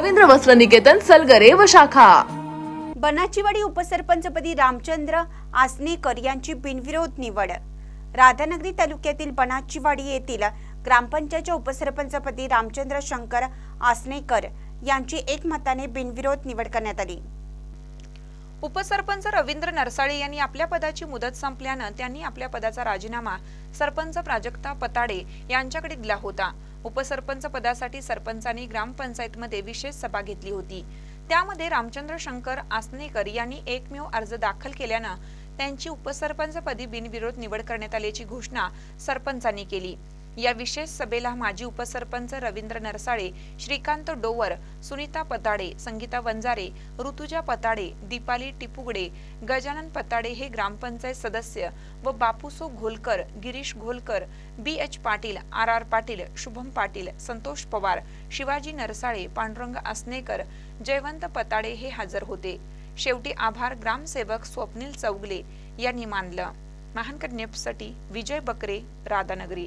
रवींद्र वस्त्र निकेतन सलगरे व शाखा. बनाचीवाडी उपसरपंचपदी रामचंद्र आसनेकर यांची बिनविरोध निवड. राधानगरी तालुक्यातील बनाचीवाडी येथील ग्रामपंचायतच्या उपसरपंचपदी रामचंद्र शंकर आसनेकर यांची एकमताने बिनविरोध निवड करण्यात आली. उपसरपंच रवींद्र नरसाळे यांनी आपल्या पदाची मुदत संपल्यानं त्यांनी आपल्या पदाचा राजीनामा सरपंच प्राजक्ता पताडे यांच्याकडे दिला होता. उपसरपंच पदासाठी सरपंचांनी ग्रामपंचायतमध्ये विशेष सभा घेतली होती. त्यामध्ये रामचंद्र शंकर आसनेकर यांनी एकमेव अर्ज दाखल केल्यानं त्यांची उपसरपंचपदी बिनविरोध निवड करण्यात आल्याची घोषणा सरपंचांनी केली. या विशेष सभेला माजी उपसरपंच रवींद्र नरसाळे श्रीकांत डोवर सुनीता पताडे संगीता वंजारे ऋतुजा पताडे दीपाली टिपुगडे गजानन पताडे हे ग्रामपंचायत सदस्य व Bapuso Gholkar Girish Gholkar B H Patil R R Patil Shubham Patil Santosh Pawar Shivaji Narsale Pandurang Asanekar Jaywant Patade हे हजर होते. शेवटी आभार ग्रामसेवक स्वप्नील चौगले यांनी मानलं. महानकर नेपसाठी विजय बकरे राधानगरी.